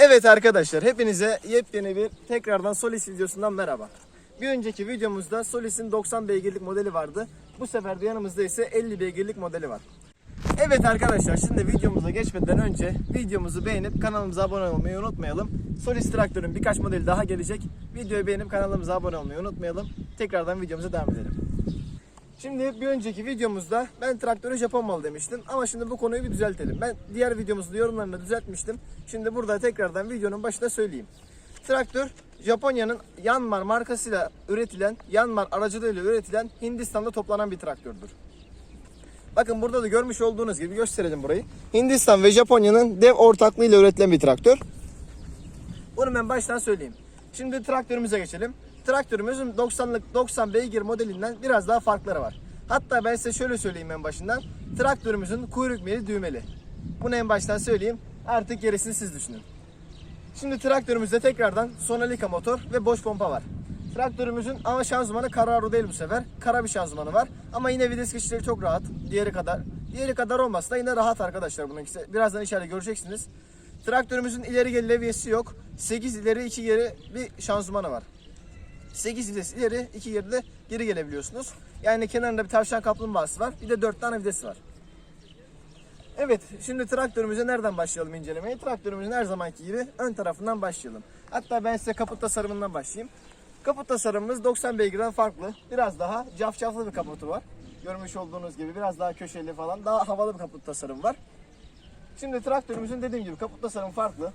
Evet arkadaşlar hepinize yepyeni bir tekrardan Solis videosundan merhaba. Bir önceki videomuzda Solis'in 90 beygirlik modeli vardı. Bu sefer de yanımızda ise 50 beygirlik modeli var. Evet arkadaşlar şimdi videomuza geçmeden önce videomuzu beğenip kanalımıza abone olmayı unutmayalım. Solis traktörün birkaç modeli daha gelecek. Videoyu beğenip kanalımıza abone olmayı unutmayalım. Tekrardan videomuza devam edelim. Şimdi bir önceki videomuzda ben traktörü Japon malı demiştim ama şimdi bu konuyu bir düzeltelim. Ben diğer videomuzda yorumlarını düzeltmiştim. Şimdi burada tekrardan videonun başında söyleyeyim. Traktör Japonya'nın Yanmar markasıyla üretilen, Yanmar aracılığıyla üretilen Hindistan'da toplanan bir traktördür. Bakın burada da görmüş olduğunuz gibi gösterelim burayı. Hindistan ve Japonya'nın dev ortaklığıyla üretilen bir traktör. Bunu ben baştan söyleyeyim. Şimdi traktörümüze geçelim. Traktörümüzün 90'lık 90 beygir modelinden biraz daha farkları var. Hatta ben size şöyle söyleyeyim en başından. Traktörümüzün kuyruk mili düğmeli. Bunu en baştan söyleyeyim. Artık gerisini siz düşünün. Şimdi traktörümüzde tekrardan Sonalika motor ve boş pompa var. Traktörümüzün ama şanzımanı Carraro değil bu sefer. Kara bir şanzımanı var. Ama yine vites geçişleri çok rahat. Diğeri kadar. Diğeri kadar olmasa da yine rahat arkadaşlar bununkisi. Birazdan içeride göreceksiniz. Traktörümüzün ileri geri levyesi yok. 8 ileri 2 geri bir şanzımanı var. 8 vites ileri 2 geri de geri gelebiliyorsunuz. Yani kenarında bir tavşan kaplumbağası var. Bir de 4 tane vites var. Evet, şimdi traktörümüze nereden başlayalım incelemeye? Traktörümüzün her zamanki gibi ön tarafından başlayalım. Hatta ben size kaput tasarımından başlayayım. Kaput tasarımımız 90 beygirden farklı. Biraz daha cafcaflı bir kaputu var. Görmüş olduğunuz gibi biraz daha köşeli falan, daha havalı bir kaput tasarımı var. Şimdi traktörümüzün dediğim gibi kaput tasarımı farklı.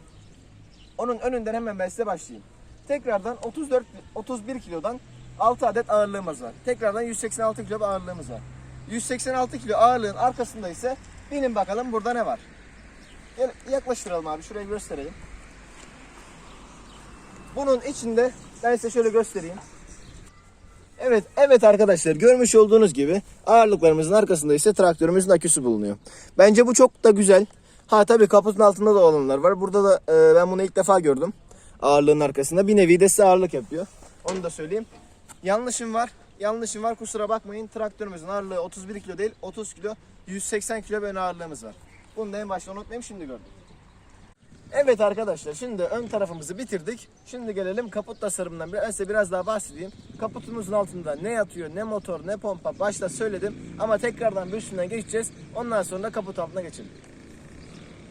Onun önünden hemen ben size başlayayım. Tekrardan 34 31 kilodan 6 adet ağırlığımız var. Tekrardan 186 kilo ağırlığımız var. 186 kilo ağırlığın arkasında ise binin bakalım burada ne var. Gel yaklaştıralım abi şurayı göstereyim. Bunun içinde ben size şöyle göstereyim. Evet, evet arkadaşlar görmüş olduğunuz gibi ağırlıklarımızın arkasında ise traktörümüzün aküsü bulunuyor. Bence bu çok da güzel. Ha tabii kaputun altında da olanlar var. Burada da e, ben bunu ilk defa gördüm. Ağırlığın arkasında. Bir nevi de size ağırlık yapıyor. Onu da söyleyeyim. Yanlışım var. Yanlışım var kusura bakmayın. Traktörümüzün ağırlığı 31 kilo değil 30 kilo. 180 kilo bir ön ağırlığımız var. Bunu da en başta unutmayayım şimdi gördüm. Evet arkadaşlar şimdi ön tarafımızı bitirdik. Şimdi gelelim kaput tasarımından. Ben size biraz daha bahsedeyim. Kaputumuzun altında ne yatıyor, ne motor, ne pompa başta söyledim. Ama tekrardan bir üstünden geçeceğiz. Ondan sonra kaput altına geçelim.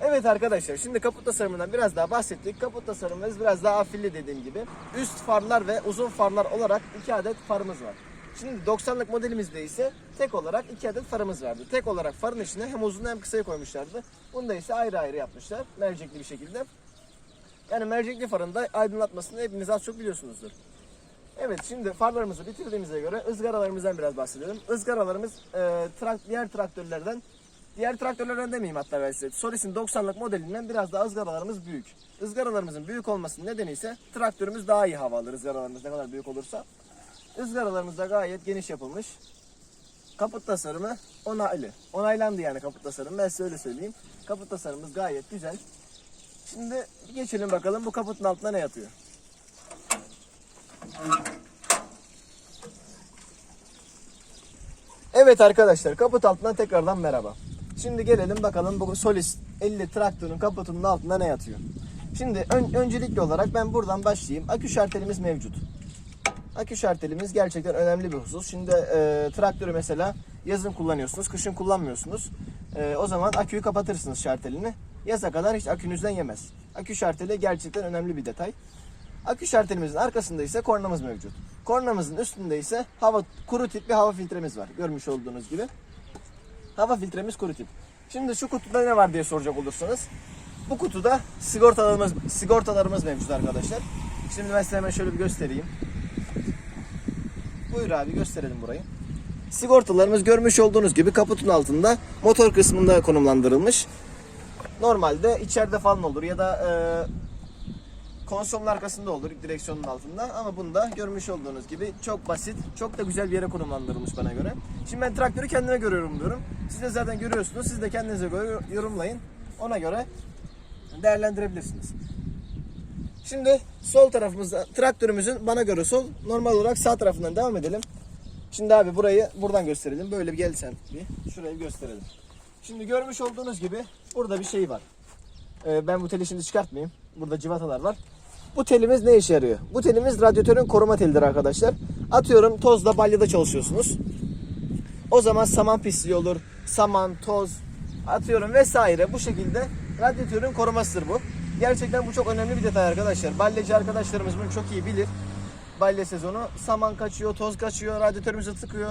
Evet arkadaşlar şimdi kaput tasarımından biraz daha bahsettik. Kaput tasarımımız biraz daha afilli dediğim gibi. Üst farlar ve uzun farlar olarak iki adet farımız var. Şimdi 90'lık modelimizde ise tek olarak iki adet farımız vardı. Tek olarak farın içine hem uzun hem kısayı koymuşlardı. Bunu da ise ayrı ayrı yapmışlar. Mercekli bir şekilde. Yani mercekli farın da aydınlatmasını hepiniz az çok biliyorsunuzdur. Evet şimdi farlarımızı bitirdiğimize göre ızgaralarımızdan biraz bahsedelim. Izgaralarımız e, trak- diğer traktörlerden Diğer traktörlerden demeyeyim hatta ben size. Solis'in 90'lık modelinden biraz daha ızgaralarımız büyük. Izgaralarımızın büyük olmasının nedeni ise traktörümüz daha iyi hava alır ızgaralarımız ne kadar büyük olursa. Izgaralarımız da gayet geniş yapılmış. Kaput tasarımı onaylı. Onaylandı yani kaput tasarımı ben size öyle söyleyeyim. Kaput tasarımımız gayet güzel. Şimdi geçelim bakalım bu kaputun altında ne yatıyor. Evet arkadaşlar kaput altından tekrardan merhaba. Şimdi gelelim bakalım bu Solis 50 traktörün kaputunun altında ne yatıyor. Şimdi ön- öncelikli olarak ben buradan başlayayım. Akü şartelimiz mevcut. Akü şartelimiz gerçekten önemli bir husus. Şimdi e, traktörü mesela yazın kullanıyorsunuz, kışın kullanmıyorsunuz. E, o zaman aküyü kapatırsınız şartelini. Yaza kadar hiç akünüzden yemez. Akü şarteli gerçekten önemli bir detay. Akü şartelimizin arkasında ise kornamız mevcut. Kornamızın üstünde ise hava kuru tip bir hava filtremiz var. Görmüş olduğunuz gibi. Hava filtremiz kuru tip. Şimdi şu kutuda ne var diye soracak olursanız. Bu kutuda sigortalarımız sigortalarımız mevcut arkadaşlar. Şimdi ben size hemen şöyle bir göstereyim. Buyur abi gösterelim burayı. Sigortalarımız görmüş olduğunuz gibi kaputun altında motor kısmında konumlandırılmış. Normalde içeride falan olur ya da e, konsolun arkasında olur direksiyonun altında ama bunda görmüş olduğunuz gibi çok basit, çok da güzel bir yere konumlandırılmış bana göre. Şimdi ben traktörü kendime göre yorumluyorum. Siz de zaten görüyorsunuz. Siz de kendinize göre yorumlayın. Ona göre değerlendirebilirsiniz. Şimdi sol tarafımızda traktörümüzün bana göre sol normal olarak sağ tarafından devam edelim. Şimdi abi burayı buradan gösterelim. Böyle bir gel sen bir. Şurayı gösterelim. Şimdi görmüş olduğunuz gibi burada bir şey var. Ee, ben bu teli şimdi çıkartmayayım. Burada civatalar var. Bu telimiz ne işe yarıyor? Bu telimiz radyatörün koruma telidir arkadaşlar. Atıyorum tozda balyada çalışıyorsunuz. O zaman saman pisliği olur. Saman, toz atıyorum vesaire bu şekilde radyatörün korumasıdır bu. Gerçekten bu çok önemli bir detay arkadaşlar. Balyacı arkadaşlarımız bunu çok iyi bilir. Balya sezonu saman kaçıyor, toz kaçıyor, radyatörümüzü tıkıyor.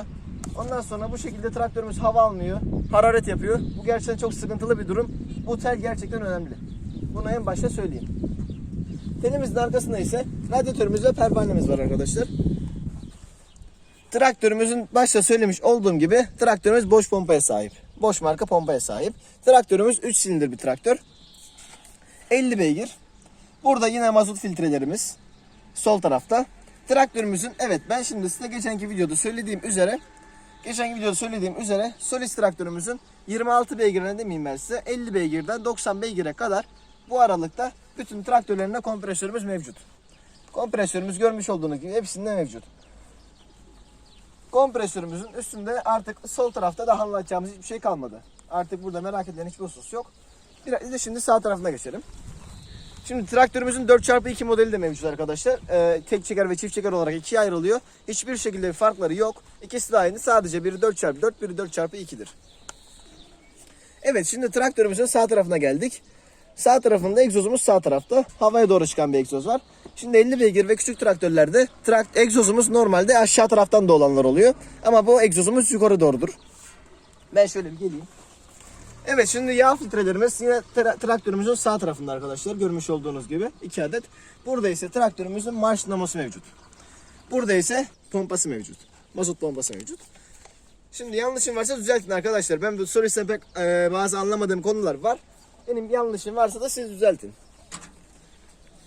Ondan sonra bu şekilde traktörümüz hava almıyor, hararet yapıyor. Bu gerçekten çok sıkıntılı bir durum. Bu tel gerçekten önemli. Bunu en başta söyleyeyim. Telimizin arkasında ise radyatörümüz ve pervanemiz var arkadaşlar. Traktörümüzün başta söylemiş olduğum gibi traktörümüz boş pompaya sahip. Boş marka pompaya sahip. Traktörümüz 3 silindir bir traktör. 50 beygir. Burada yine mazot filtrelerimiz sol tarafta. Traktörümüzün evet ben şimdi size geçenki videoda söylediğim üzere geçenki videoda söylediğim üzere Solis traktörümüzün 26 beygirine demeyeyim ben size 50 beygirden 90 beygire kadar bu aralıkta bütün traktörlerinde kompresörümüz mevcut. Kompresörümüz görmüş olduğunuz gibi hepsinde mevcut. Kompresörümüzün üstünde artık sol tarafta da anlatacağımız hiçbir şey kalmadı. Artık burada merak edilen hiçbir husus yok. Biraz da şimdi sağ tarafına geçelim. Şimdi traktörümüzün 4x2 modeli de mevcut arkadaşlar. Ee, tek çeker ve çift çeker olarak ikiye ayrılıyor. Hiçbir şekilde bir farkları yok. İkisi de aynı. Sadece biri 4x4, biri 4x2'dir. Evet şimdi traktörümüzün sağ tarafına geldik. Sağ tarafında egzozumuz sağ tarafta. Havaya doğru çıkan bir egzoz var. Şimdi 50 beygir ve küçük traktörlerde trakt egzozumuz normalde aşağı taraftan da olanlar oluyor. Ama bu egzozumuz yukarı doğrudur. Ben şöyle bir geleyim. Evet şimdi yağ filtrelerimiz yine tra- traktörümüzün sağ tarafında arkadaşlar. Görmüş olduğunuz gibi 2 adet. Burada ise traktörümüzün marş naması mevcut. Burada ise pompası mevcut. Mazot pompası mevcut. Şimdi yanlışım varsa düzeltin arkadaşlar. Ben bu soruyu pek e, bazı anlamadığım konular var. Benim yanlışım varsa da siz düzeltin.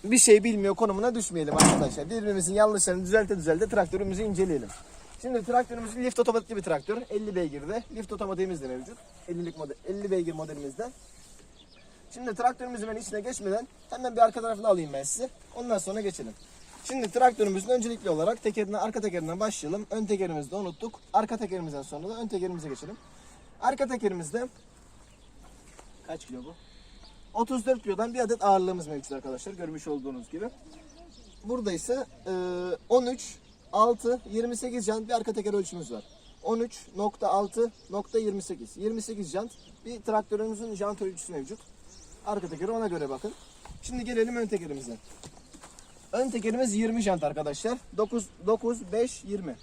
Bir şey bilmiyor konumuna düşmeyelim arkadaşlar. Birbirimizin yanlışlarını düzelte düzelte traktörümüzü inceleyelim. Şimdi traktörümüz lift otomatikli bir traktör. 50 beygirde. Lift otomatiğimiz de mevcut. 50'lik model, 50 beygir modelimizden. Şimdi traktörümüzün ben içine geçmeden hemen bir arka tarafını alayım ben size. Ondan sonra geçelim. Şimdi traktörümüzün öncelikli olarak tekerinden arka tekerinden başlayalım. Ön tekerimizi de unuttuk. Arka tekerimizden sonra da ön tekerimize geçelim. Arka tekerimizde kaç kilo bu? 34 kilodan bir adet ağırlığımız mevcut arkadaşlar görmüş olduğunuz gibi. Burada ise e, 13, 6, 28 jant bir arka teker ölçümüz var. 13.6.28 28 jant bir traktörümüzün jant ölçüsü mevcut. Arka tekeri ona göre bakın. Şimdi gelelim ön tekerimize. Ön tekerimiz 20 jant arkadaşlar. 9, 9, 5, 20.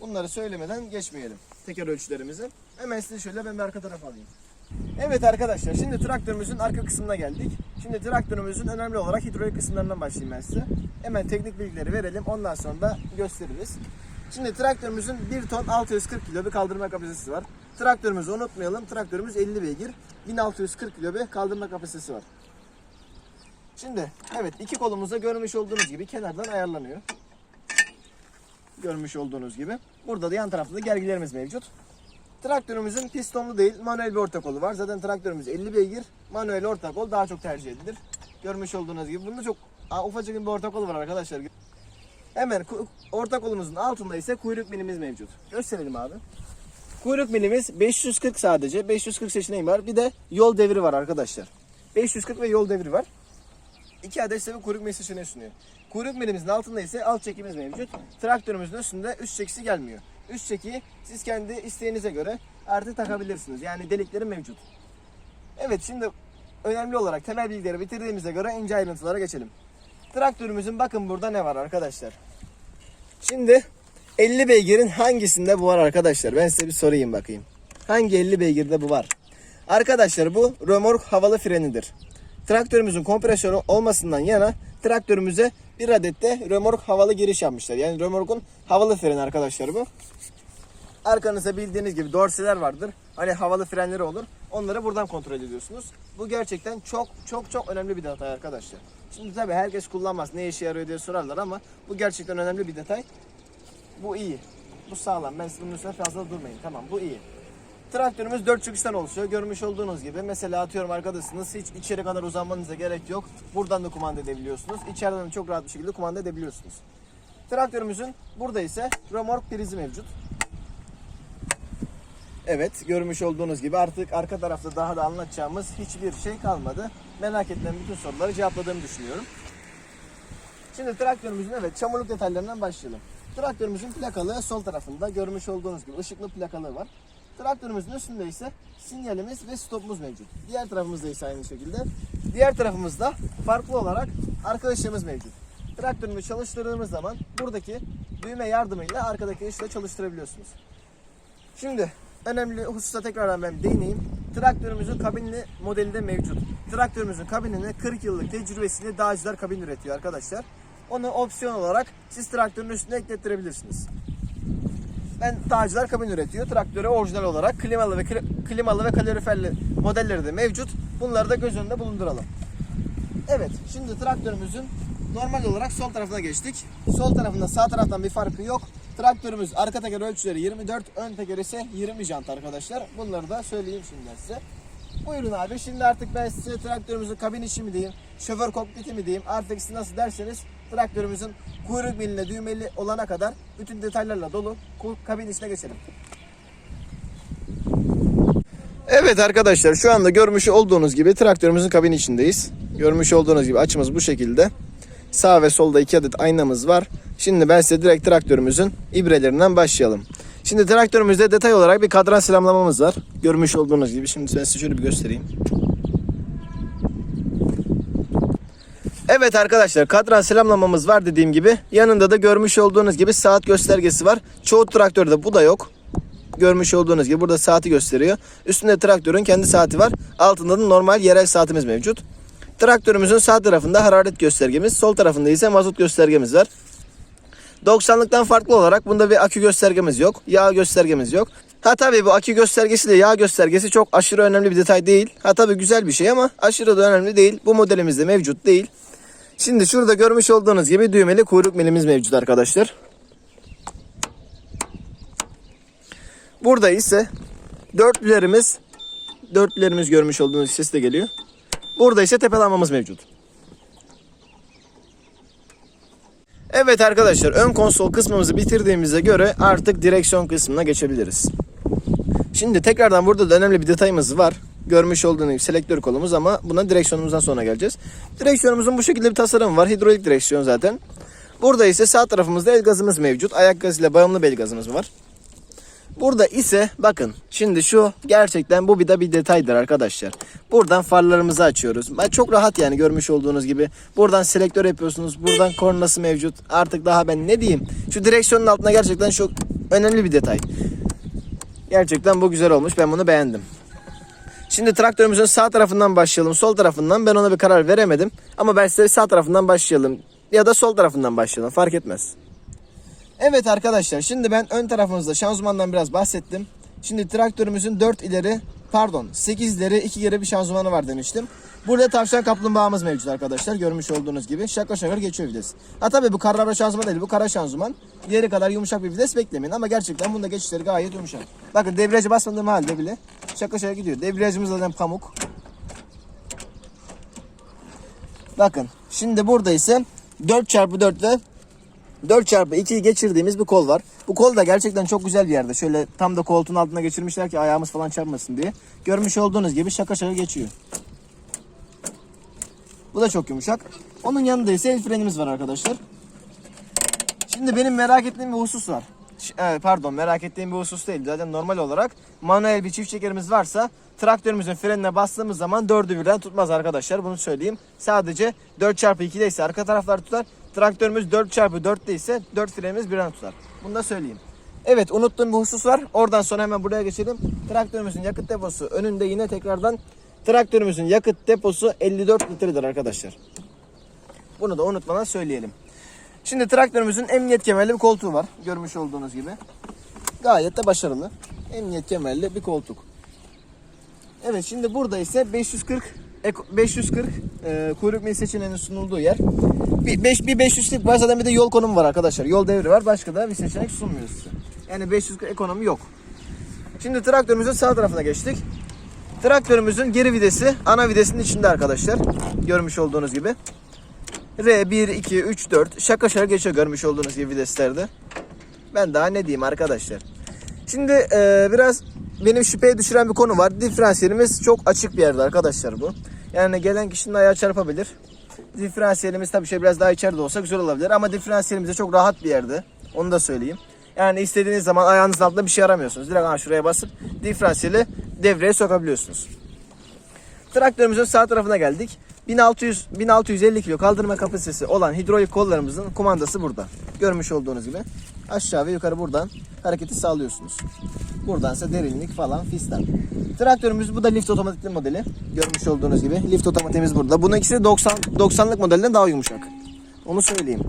Bunları söylemeden geçmeyelim. Teker ölçülerimizi. Hemen size şöyle ben bir arka tarafa alayım. Evet arkadaşlar şimdi traktörümüzün arka kısmına geldik. Şimdi traktörümüzün önemli olarak hidrolik kısımlarından başlayayım ben size. Hemen teknik bilgileri verelim ondan sonra da gösteririz. Şimdi traktörümüzün 1 ton 640 kilo bir kaldırma kapasitesi var. Traktörümüzü unutmayalım. Traktörümüz 50 beygir. 1640 kilo bir kaldırma kapasitesi var. Şimdi evet iki kolumuzda görmüş olduğunuz gibi kenardan ayarlanıyor. Görmüş olduğunuz gibi. Burada da yan tarafta da gergilerimiz mevcut. Traktörümüzün pistonlu değil manuel bir orta kolu var. Zaten traktörümüz 50 beygir. Manuel orta kol daha çok tercih edilir. Görmüş olduğunuz gibi. Bunda çok aa, ufacık bir orta kolu var arkadaşlar. Hemen orta kolumuzun altında ise kuyruk milimiz mevcut. Gösterelim abi. Kuyruk milimiz 540 sadece. 540 seçeneği var. Bir de yol devri var arkadaşlar. 540 ve yol devri var. İki adet ise bir kuyruk milisi seçeneği sunuyor. Kuyruk milimizin altında ise alt çekimiz mevcut. Traktörümüzün üstünde üst çekisi gelmiyor. Üst çekiyi siz kendi isteğinize göre artık takabilirsiniz. Yani delikleri mevcut. Evet şimdi önemli olarak temel bilgileri bitirdiğimize göre ince ayrıntılara geçelim. Traktörümüzün bakın burada ne var arkadaşlar. Şimdi 50 beygirin hangisinde bu var arkadaşlar? Ben size bir sorayım bakayım. Hangi 50 beygirde bu var? Arkadaşlar bu römork havalı frenidir. Traktörümüzün kompresörü olmasından yana traktörümüze bir adet de römork havalı giriş yapmışlar. Yani römorkun havalı freni arkadaşlar bu. Arkanızda bildiğiniz gibi dorseler vardır. Hani havalı frenleri olur. Onları buradan kontrol ediyorsunuz. Bu gerçekten çok çok çok önemli bir detay arkadaşlar. Şimdi tabii herkes kullanmaz. Ne işe yarıyor diye sorarlar ama bu gerçekten önemli bir detay. Bu iyi. Bu sağlam. Ben sizin üstüne fazla durmayın. Tamam bu iyi. Traktörümüz 4 çıkıştan oluşuyor. Görmüş olduğunuz gibi. Mesela atıyorum arkadasınız. Hiç içeri kadar uzanmanıza gerek yok. Buradan da kumanda edebiliyorsunuz. İçeriden de çok rahat bir şekilde kumanda edebiliyorsunuz. Traktörümüzün burada ise römork prizi mevcut. Evet görmüş olduğunuz gibi artık arka tarafta daha da anlatacağımız hiçbir şey kalmadı. Merak edilen bütün soruları cevapladığımı düşünüyorum. Şimdi traktörümüzün evet çamurluk detaylarından başlayalım. Traktörümüzün plakalığı sol tarafında görmüş olduğunuz gibi ışıklı plakalığı var. Traktörümüzün üstünde ise sinyalimiz ve stopumuz mevcut. Diğer tarafımızda ise aynı şekilde. Diğer tarafımızda farklı olarak arka ışığımız mevcut. Traktörümüzü çalıştırdığımız zaman buradaki düğme yardımıyla arkadaki ışığı çalıştırabiliyorsunuz. Şimdi önemli hususa tekrardan ben değineyim. Traktörümüzün kabinli modeli de mevcut. Traktörümüzün kabinini 40 yıllık tecrübesiyle Dağcılar kabin üretiyor arkadaşlar. Onu opsiyon olarak siz traktörün üstüne eklettirebilirsiniz. Ben Dağcılar kabin üretiyor. Traktöre orijinal olarak klimalı ve kli- klimalı ve kaloriferli modelleri de mevcut. Bunları da göz önünde bulunduralım. Evet, şimdi traktörümüzün normal olarak sol tarafına geçtik. Sol tarafında sağ taraftan bir farkı yok. Traktörümüz arka teker ölçüleri 24, ön teker ise 20 jant arkadaşlar. Bunları da söyleyeyim şimdi size. Buyurun abi. Şimdi artık ben size traktörümüzün kabin içi mi diyeyim, şoför kokpiti mi diyeyim, artık siz nasıl derseniz traktörümüzün kuyruk miline düğmeli olana kadar bütün detaylarla dolu kabin içine geçelim. Evet arkadaşlar şu anda görmüş olduğunuz gibi traktörümüzün kabin içindeyiz. Görmüş olduğunuz gibi açımız bu şekilde. Sağ ve solda iki adet aynamız var. Şimdi ben size direkt traktörümüzün ibrelerinden başlayalım. Şimdi traktörümüzde detay olarak bir kadran selamlamamız var. Görmüş olduğunuz gibi. Şimdi ben size şöyle bir göstereyim. Evet arkadaşlar kadran selamlamamız var dediğim gibi. Yanında da görmüş olduğunuz gibi saat göstergesi var. Çoğu traktörde bu da yok. Görmüş olduğunuz gibi burada saati gösteriyor. Üstünde traktörün kendi saati var. Altında da normal yerel saatimiz mevcut. Traktörümüzün sağ tarafında hararet göstergemiz, sol tarafında ise mazot göstergemiz var. 90'lıktan farklı olarak bunda bir akü göstergemiz yok. Yağ göstergemiz yok. Ha tabii bu akü göstergesi de yağ göstergesi çok aşırı önemli bir detay değil. Ha tabii güzel bir şey ama aşırı da önemli değil. Bu modelimizde mevcut değil. Şimdi şurada görmüş olduğunuz gibi düğmeli kuyruk milimiz mevcut arkadaşlar. Burada ise dörtlülerimiz dörtlülerimiz görmüş olduğunuz ses de geliyor. Burada ise tepelanmamız mevcut. Evet arkadaşlar ön konsol kısmımızı bitirdiğimize göre artık direksiyon kısmına geçebiliriz. Şimdi tekrardan burada da önemli bir detayımız var. Görmüş olduğunuz selektör kolumuz ama buna direksiyonumuzdan sonra geleceğiz. Direksiyonumuzun bu şekilde bir tasarımı var. Hidrolik direksiyon zaten. Burada ise sağ tarafımızda el gazımız mevcut. Ayak gazıyla bağımlı bir el gazımız var. Burada ise bakın şimdi şu gerçekten bu bir de bir detaydır arkadaşlar. Buradan farlarımızı açıyoruz. Çok rahat yani görmüş olduğunuz gibi. Buradan selektör yapıyorsunuz. Buradan kornası mevcut. Artık daha ben ne diyeyim. Şu direksiyonun altına gerçekten çok önemli bir detay. Gerçekten bu güzel olmuş. Ben bunu beğendim. Şimdi traktörümüzün sağ tarafından başlayalım, sol tarafından. Ben ona bir karar veremedim. Ama ben size sağ tarafından başlayalım ya da sol tarafından başlayalım. Fark etmez. Evet arkadaşlar şimdi ben ön tarafımızda şanzımandan biraz bahsettim. Şimdi traktörümüzün 4 ileri pardon 8 ileri 2 geri bir şanzımanı var demiştim. Burada tavşan kaplumbağamız mevcut arkadaşlar görmüş olduğunuz gibi şaka şakır geçiyor vites. Ha tabi bu karara şanzıman değil bu kara şanzıman. Diğeri kadar yumuşak bir vites beklemeyin ama gerçekten bunda geçişleri gayet yumuşak. Bakın debriyajı basmadığım halde bile şaka şaka gidiyor. Debriyajımız zaten pamuk. Bakın şimdi burada ise 4x4'te 4 çarpı 2'yi geçirdiğimiz bir kol var. Bu kol da gerçekten çok güzel bir yerde. Şöyle tam da koltuğun altına geçirmişler ki ayağımız falan çarpmasın diye. Görmüş olduğunuz gibi şaka şaka geçiyor. Bu da çok yumuşak. Onun yanında ise el frenimiz var arkadaşlar. Şimdi benim merak ettiğim bir husus var. Pardon merak ettiğim bir husus değil. Zaten normal olarak manuel bir çift çekerimiz varsa traktörümüzün frenine bastığımız zaman dördü birden tutmaz arkadaşlar. Bunu söyleyeyim. Sadece 4x2'de ise arka taraflar tutar. Traktörümüz 4x4'te ise 4 frenimiz birden tutar. Bunu da söyleyeyim. Evet unuttuğum bir husus var. Oradan sonra hemen buraya geçelim. Traktörümüzün yakıt deposu önünde yine tekrardan traktörümüzün yakıt deposu 54 litredir arkadaşlar. Bunu da unutmadan söyleyelim. Şimdi traktörümüzün emniyet kemerli bir koltuğu var. Görmüş olduğunuz gibi. Gayet de başarılı. Emniyet kemerli bir koltuk. Evet şimdi burada ise 540 eko- 540 e, kuyruk mil seçeneğinin sunulduğu yer. Bir, beş, bir 540 var zaten bir de yol konumu var arkadaşlar. Yol devri var. Başka da bir seçenek sunmuyor size. Yani 540 ekonomi yok. Şimdi traktörümüzün sağ tarafına geçtik. Traktörümüzün geri videsi ana videsinin içinde arkadaşlar. Görmüş olduğunuz gibi. R 1, 2, 3, 4 şaka şaka geçiyor görmüş olduğunuz gibi videslerde. Ben daha ne diyeyim arkadaşlar. Şimdi e, biraz benim şüpheye düşüren bir konu var. Diferansiyelimiz çok açık bir yerde arkadaşlar bu. Yani gelen kişinin ayağı çarpabilir. Diferansiyelimiz tabii şöyle biraz daha içeride olsa güzel olabilir ama diferansiyelimiz de çok rahat bir yerde. Onu da söyleyeyim. Yani istediğiniz zaman ayağınızın altında bir şey aramıyorsunuz. Direkt ha şuraya basıp diferansiyeli devreye sokabiliyorsunuz. Traktörümüzün sağ tarafına geldik. 1600 1650 kilo kaldırma kapasitesi olan hidrolik kollarımızın kumandası burada. Görmüş olduğunuz gibi aşağı ve yukarı buradan hareketi sağlıyorsunuz. Buradan ise derinlik falan fistan. Traktörümüz bu da lift otomatikli modeli. Görmüş olduğunuz gibi lift otomatikimiz burada. Bunun ikisi de 90 90'lık modelden daha yumuşak. Onu söyleyeyim.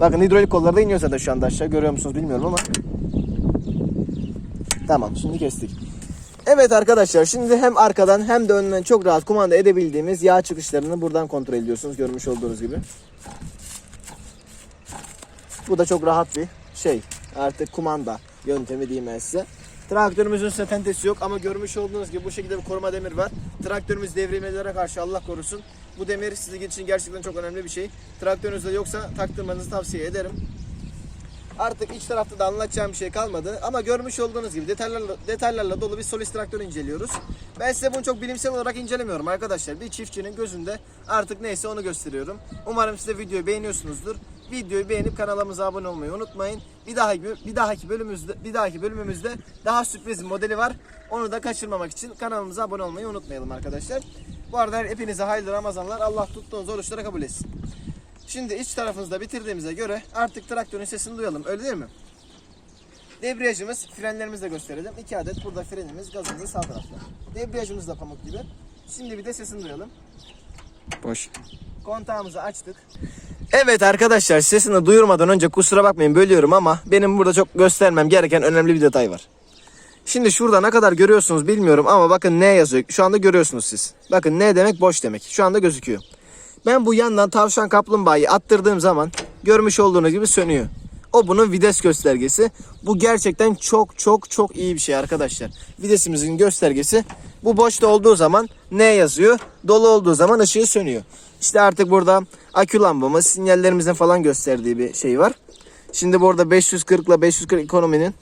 Bakın hidrolik kolları da iniyor zaten şu anda aşağı. Görüyor musunuz bilmiyorum ama. Tamam şimdi kestik. Evet arkadaşlar şimdi hem arkadan hem de önden çok rahat kumanda edebildiğimiz yağ çıkışlarını buradan kontrol ediyorsunuz görmüş olduğunuz gibi. Bu da çok rahat bir şey. Artık kumanda yöntemi diyeyim ben size. Traktörümüzün ise tentesi yok ama görmüş olduğunuz gibi bu şekilde bir koruma demir var. Traktörümüz devrilmelere karşı Allah korusun. Bu demir sizin için gerçekten çok önemli bir şey. Traktörünüzde yoksa taktırmanızı tavsiye ederim. Artık iç tarafta da anlatacağım bir şey kalmadı. Ama görmüş olduğunuz gibi detaylarla, detaylarla dolu bir Solis traktör inceliyoruz. Ben size bunu çok bilimsel olarak incelemiyorum arkadaşlar. Bir çiftçinin gözünde artık neyse onu gösteriyorum. Umarım siz de videoyu beğeniyorsunuzdur. Videoyu beğenip kanalımıza abone olmayı unutmayın. Bir dahaki bir dahaki bölümümüzde bir dahaki bölümümüzde daha sürpriz modeli var. Onu da kaçırmamak için kanalımıza abone olmayı unutmayalım arkadaşlar. Bu arada hepinize hayırlı Ramazanlar. Allah tuttuğunuz oruçları kabul etsin. Şimdi iç tarafımızda bitirdiğimize göre artık traktörün sesini duyalım. Öyle değil mi? Debriyajımız, frenlerimizi de gösterelim. İki adet burada frenimiz, gazımız sağ tarafta. Debriyajımız da pamuk gibi. Şimdi bir de sesini duyalım. Boş. Kontağımızı açtık. Evet arkadaşlar sesini duyurmadan önce kusura bakmayın bölüyorum ama benim burada çok göstermem gereken önemli bir detay var. Şimdi şurada ne kadar görüyorsunuz bilmiyorum ama bakın ne yazıyor. Şu anda görüyorsunuz siz. Bakın ne demek boş demek. Şu anda gözüküyor. Ben bu yandan tavşan kaplumbağayı attırdığım zaman görmüş olduğunuz gibi sönüyor. O bunun vites göstergesi. Bu gerçekten çok çok çok iyi bir şey arkadaşlar. Videsimizin göstergesi. Bu boşta olduğu zaman ne yazıyor? Dolu olduğu zaman ışığı sönüyor. İşte artık burada akü lambamız, sinyallerimizin falan gösterdiği bir şey var. Şimdi burada 540 ile 540 ekonominin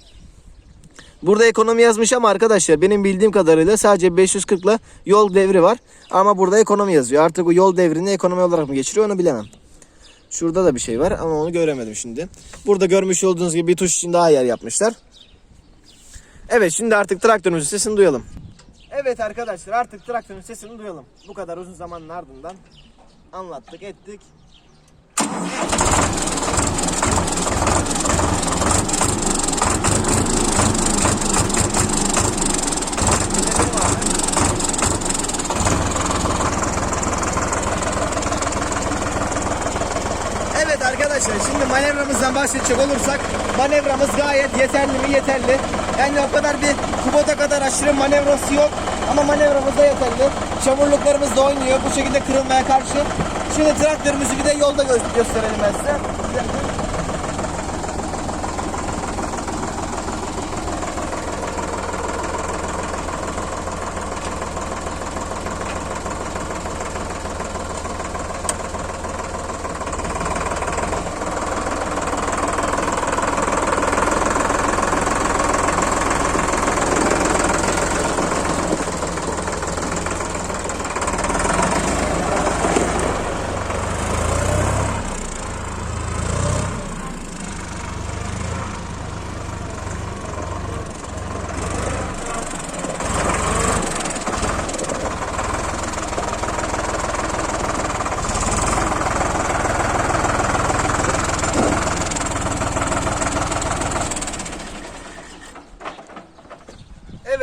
Burada ekonomi yazmış ama arkadaşlar benim bildiğim kadarıyla sadece 540 ile yol devri var. Ama burada ekonomi yazıyor. Artık o yol devrini ekonomi olarak mı geçiriyor onu bilemem. Şurada da bir şey var ama onu göremedim şimdi. Burada görmüş olduğunuz gibi bir tuş için daha yer yapmışlar. Evet şimdi artık traktörümüzün sesini duyalım. Evet arkadaşlar artık traktörün sesini duyalım. Bu kadar uzun zamanın ardından anlattık ettik. Evet arkadaşlar şimdi manevramızdan bahsedecek olursak manevramız gayet yeterli mi? Yeterli. Yani o kadar bir Kubota kadar aşırı manevrası yok ama manevramız da yeterli. Çamurluklarımız da oynuyor bu şekilde kırılmaya karşı. Şimdi traktörümüzü bir de yolda gö- gösterelim ben size.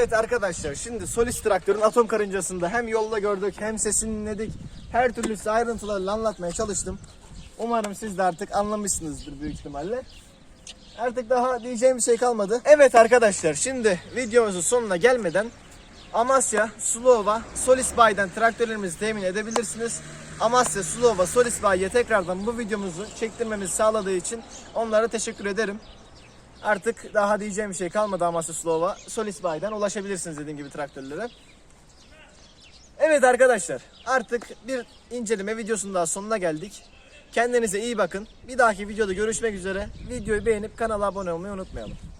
Evet arkadaşlar şimdi Solis traktörün atom karıncasında hem yolda gördük hem sesini dinledik. Her türlü ayrıntılarla anlatmaya çalıştım. Umarım siz de artık anlamışsınızdır büyük ihtimalle. Artık daha diyeceğim bir şey kalmadı. Evet arkadaşlar şimdi videomuzun sonuna gelmeden Amasya, Sulova, Solis Bay'dan traktörlerimizi temin edebilirsiniz. Amasya, Sulova, Solis Bay'e tekrardan bu videomuzu çektirmemizi sağladığı için onlara teşekkür ederim. Artık daha diyeceğim bir şey kalmadı Amasya Slova. Solis Bay'dan ulaşabilirsiniz dediğim gibi traktörlere. Evet arkadaşlar artık bir inceleme videosunun daha sonuna geldik. Kendinize iyi bakın. Bir dahaki videoda görüşmek üzere. Videoyu beğenip kanala abone olmayı unutmayalım.